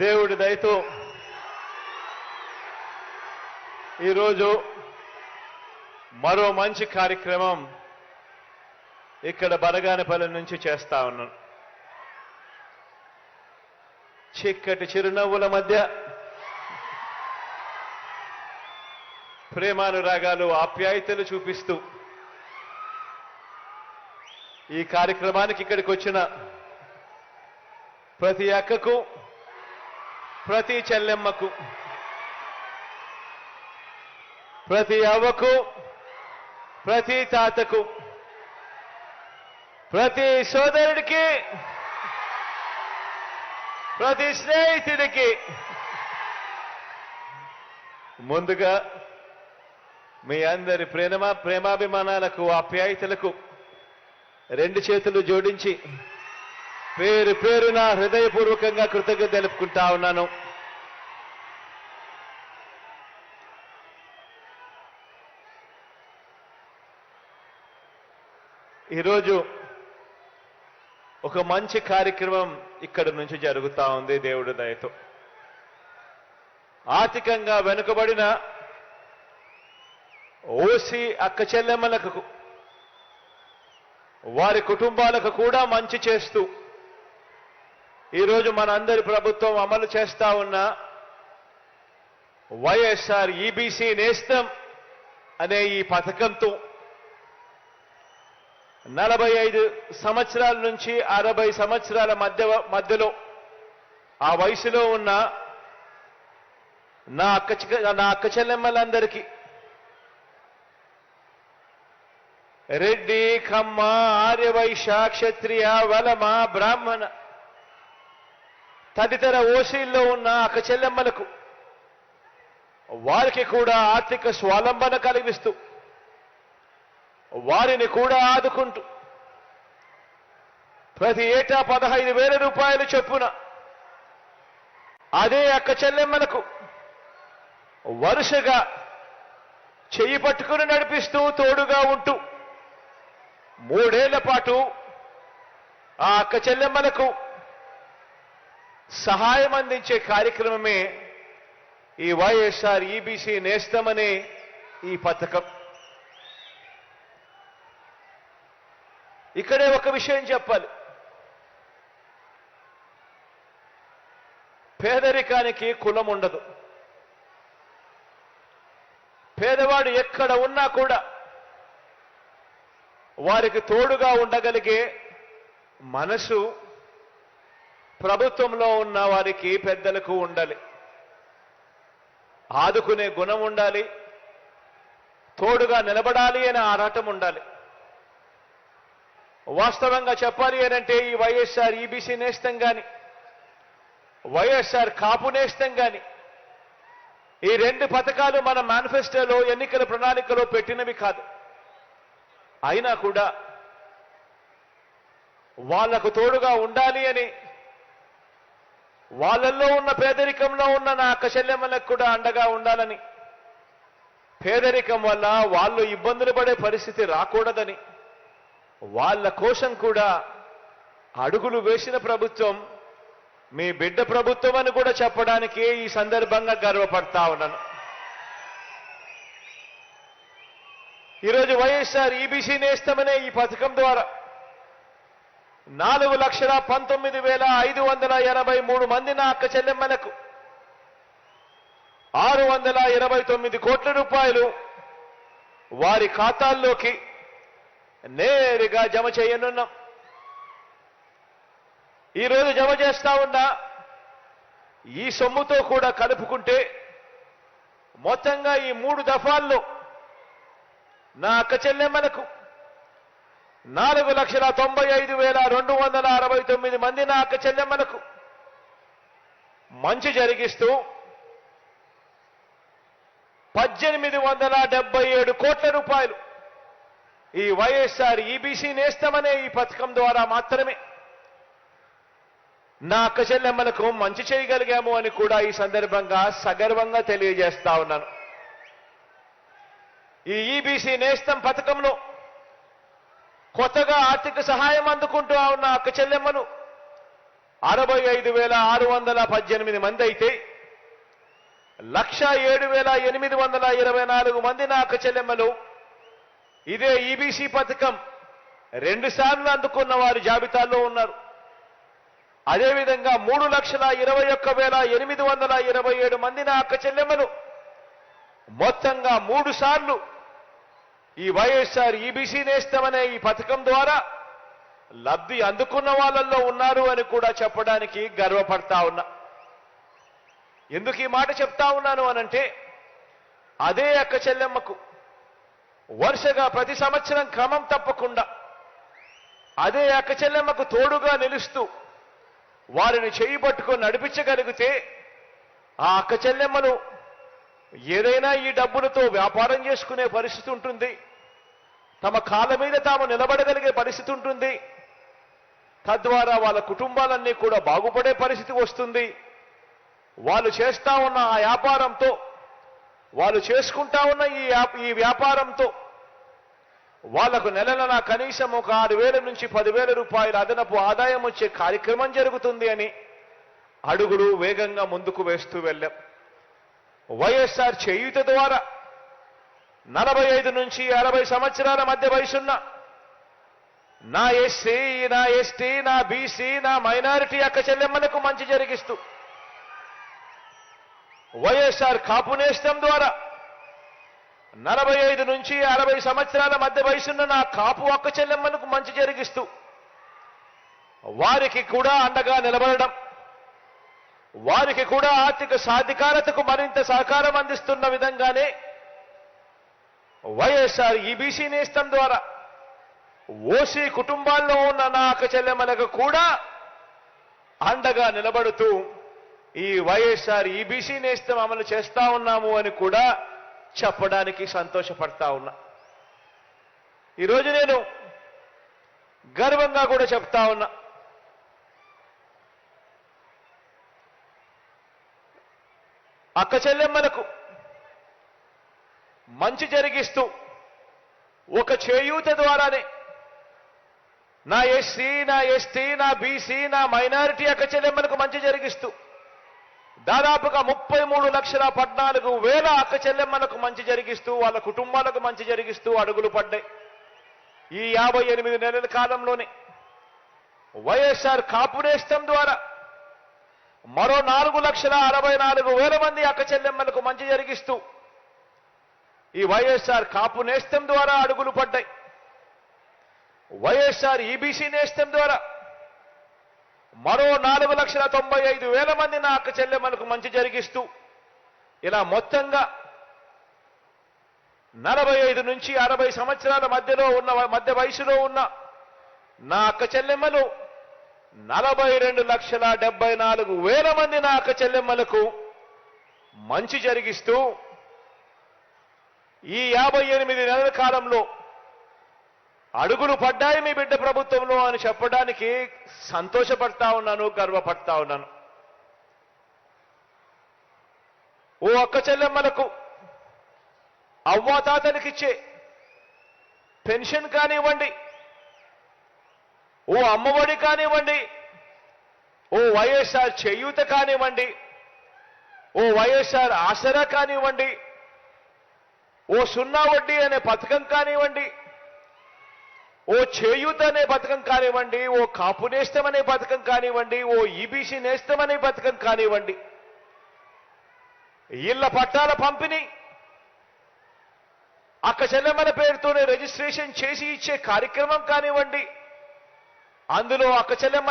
దేవుడి దయతో ఈరోజు మరో మంచి కార్యక్రమం ఇక్కడ బనగానపల్లి నుంచి చేస్తా ఉన్నాను. చిక్కటి చిరునవ్వుల మధ్య ప్రేమానురాగాలు ఆప్యాయతలు చూపిస్తూ ఈ కార్యక్రమానికి ఇక్కడికి వచ్చిన ప్రతి అక్కకు ప్రతి చెల్లెమ్మకు ప్రతి అవ్వకు ప్రతి తాతకు ప్రతి సోదరుడికి ప్రతి స్నేహితుడికి ముందుగా మీ అందరి ప్రేమ ప్రేమాభిమానాలకు ఆప్యాయతలకు రెండు చేతులు జోడించి పేరు పేరున హృదయపూర్వకంగా కృతజ్ఞత తెలుపుకుంటా ఉన్నాను. ఈరోజు ఒక మంచి కార్యక్రమం ఇక్కడ నుంచి జరుగుతా ఉంది దేవుడి దయతో. ఆర్థికంగా వెనుకబడిన ఓసి అక్క చెల్లెమ్మలకు వారి కుటుంబాలకు కూడా మంచి చేస్తూ ఈరోజు మనందరి ప్రభుత్వం అమలు చేస్తా ఉన్న వైఎస్ఆర్ ఈబీసీ నేస్తం అనే ఈ పథకంతో నలభై ఐదు సంవత్సరాల నుంచి అరవై సంవత్సరాల మధ్య మధ్యలో ఆ వయసులో ఉన్న నా అక్క నా అక్క చెల్లెమ్మలందరికీ రెడ్డి కమ్మ ఆర్యవైశ్య క్షత్రియ వలమ బ్రాహ్మణ తదితర ఓసీల్లో ఉన్న అక్క చెల్లెమ్మలకు వారికి కూడా ఆర్థిక స్వాలంబన కలిగిస్తూ వారిని కూడా ఆదుకుంటూ. ప్రతి ఏటా పదహైదు వేల రూపాయలు చొప్పున. అదే అక్క చెల్లెమ్మలకు వరుసగా చెయ్యి పట్టుకుని నడిపిస్తూ తోడుగా ఉంటూ. మూడేళ్ళ పాటు ఆ అక్క చెల్లెమ్మలకు సహాయం అందించే కార్యక్రమమే ఈ వైఎస్ఆర్ ఈబీసీ నేస్తమనే ఈ పథకం. ఇక్కడే ఒక విషయం చెప్పాలి. పేదరికానికి కులం ఉండదు. పేదవాడు ఎక్కడ ఉన్నా కూడా వారికి తోడుగా ఉండగలిగే మనసు ప్రభుత్వంలో ఉన్న వారికి పెద్దలకు ఉండాలి. ఆదుకునే గుణం ఉండాలి. తోడుగా నిలబడాలి అనే ఆరాటం ఉండాలి. వాస్తవంగా చెప్పాలి అనంటే ఈ వైఎస్ఆర్ ఈబీసీ నేస్తం కానీ వైఎస్ఆర్ కాపు నేస్తం కానీ ఈ రెండు పథకాలు మన మేనిఫెస్టోలో ఎన్నికల ప్రణాళికలో పెట్టినవి కాదు. అయినా కూడా వాళ్ళకు తోడుగా ఉండాలి అని వాళ్ళల్లో ఉన్న పేదరికంలో ఉన్న నా అక్క కూడా అండగా ఉండాలని పేదరికం వల్ల వాళ్ళు ఇబ్బందులు పడే పరిస్థితి రాకూడదని వాళ్ళ కోసం కూడా అడుగులు వేసిన ప్రభుత్వం మీ బిడ్డ ప్రభుత్వం అని కూడా చెప్పడానికి ఈ సందర్భంగా గర్వపడతా ఉన్నాను. ఈరోజు వైఎస్ఆర్ ఈబీసీ నేస్తమనే ఈ పథకం ద్వారా నాలుగు లక్షల పంతొమ్మిది వేల ఐదు వందల ఎనభై మూడు మంది నా అక్క చెల్లెమ్మలకు ఆరు వందల ఇరవై తొమ్మిది కోట్ల రూపాయలు వారి ఖాతాల్లోకి నేరుగా జమ చేయనున్నాం. ఈరోజు జమ చేస్తా ఉన్నా. ఈ సొమ్ముతో కూడా కలుపుకుంటే మొత్తంగా ఈ మూడు దఫాల్లో నా అక్క చెల్లెమ్మలకు నాలుగు లక్షల తొంభై ఐదు వేల రెండు వందల అరవై తొమ్మిది మంది నా అక్క చెల్లెమ్మలకు మంచి జరిగిస్తూ పద్దెనిమిది వందల డెబ్బై ఏడు కోట్ల రూపాయలు ఈ వైఎస్ఆర్ ఈబీసీ నేస్తమనే ఈ పథకం ద్వారా మాత్రమే. నా అక్క చెల్లెమ్మలకు మంచి చేయగలిగాము అని కూడా ఈ సందర్భంగా సగర్వంగా తెలియజేస్తా ఉన్నాను. ఈ ఈబీసీ నేస్తం పథకంలో కొత్తగా ఆర్థిక సహాయం అందుకుంటూ ఉన్న అక్క చెల్లెమ్మలు అరవై ఐదు వేల ఆరు వందల పద్దెనిమిది మంది అయితే లక్ష ఏడు వేల ఎనిమిది వందల ఇరవై నాలుగు మంది నా అక్క చెల్లెమ్మలు ఇదే ఈబీసీ పథకం. రెండు సార్లు అందుకున్న వారి జాబితాలో ఉన్నారు. అదేవిధంగా మూడు లక్షల ఇరవై ఒక్క వేల ఎనిమిది వందల ఇరవై ఏడు మంది నా అక్క చెల్లెమ్మలు. మొత్తంగా మూడు సార్లు ఈ వైఎస్ఆర్ ఈబీసీ నేస్తమనే ఈ పథకం ద్వారా లబ్ధి అందుకున్న వాళ్ళల్లో ఉన్నారు అని కూడా చెప్పడానికి గర్వపడతా ఉన్నా. ఎందుకు ఈ మాట చెప్తా ఉన్నాను అనంటే అదే అక్క చెల్లెమ్మకు వరుసగా ప్రతి సంవత్సరం క్రమం తప్పకుండా అదే అక్క చెల్లెమ్మకు తోడుగా నిలుస్తూ వారిని చేయి పట్టుకొని నడిపించగలిగితే ఆ అక్కచెల్లెమ్మను ఏదైనా ఈ డబ్బులతో వ్యాపారం చేసుకునే పరిస్థితి ఉంటుంది. తమ కాళ్ళ మీద తాము నిలబడగలిగే పరిస్థితి ఉంటుంది. తద్వారా వాళ్ళ కుటుంబాలన్నీ కూడా బాగుపడే పరిస్థితి వస్తుంది. వాళ్ళు చేస్తా ఉన్న ఆ వ్యాపారంతో వాళ్ళు చేసుకుంటా ఉన్న ఈ ఈ వ్యాపారంతో వాళ్ళకు నెల కనీసం ఒక ఆరు వేల నుంచి పదివేల రూపాయల అదనపు ఆదాయం వచ్చే కార్యక్రమం జరుగుతుంది అని అడుగులు వేగంగా ముందుకు వేస్తూ వెళ్ళాం. వైఎస్ఆర్ చేయుత ద్వారా నలభై ఐదు నుంచి అరవై సంవత్సరాల మధ్య వయసున్న నా ఎస్సీ నా ఎస్టీ నా బీసీ నా మైనారిటీ అక్క చెల్లెమ్మలకు మంచి జరిగిస్తూ వైఎస్ఆర్ కాపు నేస్తం ద్వారా నలభై ఐదు నుంచి అరవై సంవత్సరాల మధ్య వయసున్న నా కాపు అక్క చెల్లెమ్మలకు మంచి జరిగిస్తూ వారికి కూడా అండగా నిలబడడం వారికి కూడా ఆర్థిక సాధికారతకు మరింత సహకారం అందిస్తున్న విధంగానే వైఎస్ఆర్ ఈబీసీ నేస్తం ద్వారా ఓసీ కుటుంబాల్లో ఉన్న నా అక్క చెల్లెమ్మలకు కూడా అండగా నిలబడుతూ ఈ వైఎస్ఆర్ ఈబీసీ నేస్తం అమలు చేస్తా ఉన్నాము అని కూడా చెప్పడానికి సంతోషపడతా ఉన్నా. ఈరోజు నేను గర్వంగా కూడా చెప్తా ఉన్నా. అక్క చెల్లెమ్మలకు మంచి జరిగిస్తూ ఒక చేయూత ద్వారానే నా ఎస్సీ నా ఎస్టీ నా బీసీ నా మైనారిటీ అక్క చెల్లెమ్మలకు మంచి జరిగిస్తూ దాదాపుగా ముప్పై మూడు లక్షల పద్నాలుగు వేల అక్క చెల్లెమ్మలకు మంచి జరిగిస్తూ వాళ్ళ కుటుంబాలకు మంచి జరిగిస్తూ అడుగులు పడ్డాయి. ఈ యాభై ఎనిమిది నెలల కాలంలోనే వైఎస్ఆర్ కాపునేస్తం ద్వారా మరో నాలుగు లక్షల అరవై నాలుగు వేల మంది అక్క చెల్లెమ్మలకు మంచి జరిగిస్తూ ఈ వైఎస్ఆర్ కాపు నేస్తం ద్వారా అడుగులు పడ్డాయి. వైఎస్ఆర్ ఈబీసీ నేస్తం ద్వారా మరో నాలుగు లక్షల తొంభై ఐదు వేల మంది నా అక్క చెల్లెమ్మలకు మంచి జరిగిస్తూ ఇలా మొత్తంగా నలభై ఐదు నుంచి అరవై సంవత్సరాల మధ్యలో ఉన్న మధ్య వయసులో ఉన్న నా అక్క చెల్లెమ్మలు నలభై రెండు లక్షల డెబ్బై నాలుగు వేల మంది నా అక్క చెల్లెమ్మలకు మంచి జరిగిస్తూ ఈ యాభై ఎనిమిది నెలల కాలంలో అడుగులు పడ్డాయి మీ బిడ్డ ప్రభుత్వంలో అని చెప్పడానికి సంతోషపడతా ఉన్నాను గర్వపడతా ఉన్నాను. ఓ అక్క చెల్లెమ్మలకు అవ్వాతాతలకిచ్చే పెన్షన్ కానివ్వండి ఓ అమ్మఒడి కానివ్వండి ఓ వైఎస్ఆర్ చేయూత కానివ్వండి ఓ వైఎస్ఆర్ ఆసరా కానివ్వండి ఓ సున్నా వడ్డీ అనే పథకం కానివ్వండి ఓ చేయూత అనే పథకం కానివ్వండి ఓ కాపు నేస్తం అనే పథకం కానివ్వండి ఓ ఈబీసీ నేస్తం అనే పథకం కానివ్వండి. ఇళ్ళ పట్టాల పంపిణీ అక్క చెల్లెమ్మల పేరుతోనే రిజిస్ట్రేషన్ చేసి ఇచ్చే కార్యక్రమం కానివ్వండి అందులో అక్క చెల్లెమ్మ